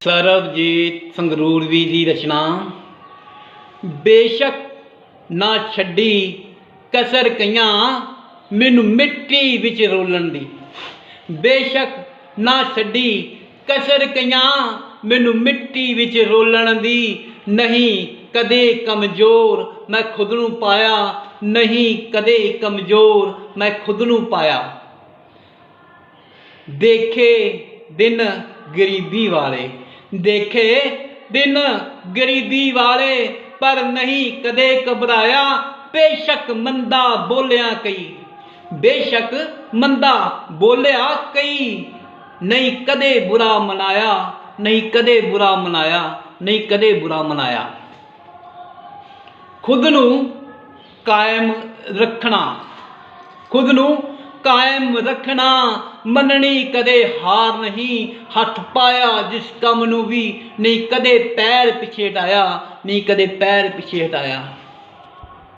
ਸਰਬਜੀਤ ਸੰਗਰੂਰਵੀ ਦੀ ਰਚਨਾ। ਬੇਸ਼ੱਕ ਨਾ ਛੱਡੀ ਕਸਰ ਕਈਆਂ, ਮੈਨੂੰ ਮਿੱਟੀ ਵਿੱਚ ਰੋਲਣ ਦੀ। ਬੇਸ਼ੱਕ ਨਾ ਛੱਡੀ ਕਸਰ ਕਈਆਂ, ਮੈਨੂੰ ਮਿੱਟੀ ਵਿੱਚ ਰੋਲਣ ਦੀ। ਨਹੀਂ ਕਦੇ ਕਮਜ਼ੋਰ ਮੈਂ ਖੁਦ ਨੂੰ ਪਾਇਆ, ਨਹੀਂ ਕਦੇ ਕਮਜ਼ੋਰ ਮੈਂ ਖੁਦ ਨੂੰ ਪਾਇਆ। ਦੇਖੇ ਦਿਨ ਗਰੀਬੀ ਵਾਲੇ। ਦੇਖੇ ਦਿਨ ਗਰੀਬੀ ਵਾਲੇ, ਪਰ ਨਹੀਂ ਕਦੇ ਘਬਰਾਇਆ। ਬੇਸ਼ੱਕ ਮੰਦਾ ਬੋਲਿਆ ਕਈ। ਬੇਸ਼ੱਕ ਮੰਦਾ ਬੋਲਿਆ ਕਈ। ਨਹੀਂ ਕਦੇ ਬੁਰਾ ਮਨਾਇਆ, ਨਹੀਂ ਕਦੇ ਬੁਰਾ ਮਨਾਇਆ, ਨਹੀਂ ਕਦੇ ਬੁਰਾ ਮਨਾਇਆ। ਖੁਦ ਨੂੰ ਕਾਇਮ ਰੱਖਣਾ। ਖੁਦ ਨੂੰ ਕਾਇਮ ਰੱਖਣਾ, ਮੰਨਣੀ ਕਦੇ ਹਾਰ ਨਹੀਂ। ਹੱਥ ਪਾਇਆ ਜਿਸ ਕੰਮ ਨੂੰ ਵੀ, ਨਹੀਂ ਕਦੇ ਪੈਰ ਪਿੱਛੇ ਹਟਾਇਆ ਨਹੀਂ ਕਦੇ ਪੈਰ ਪਿੱਛੇ ਹਟਾਇਆ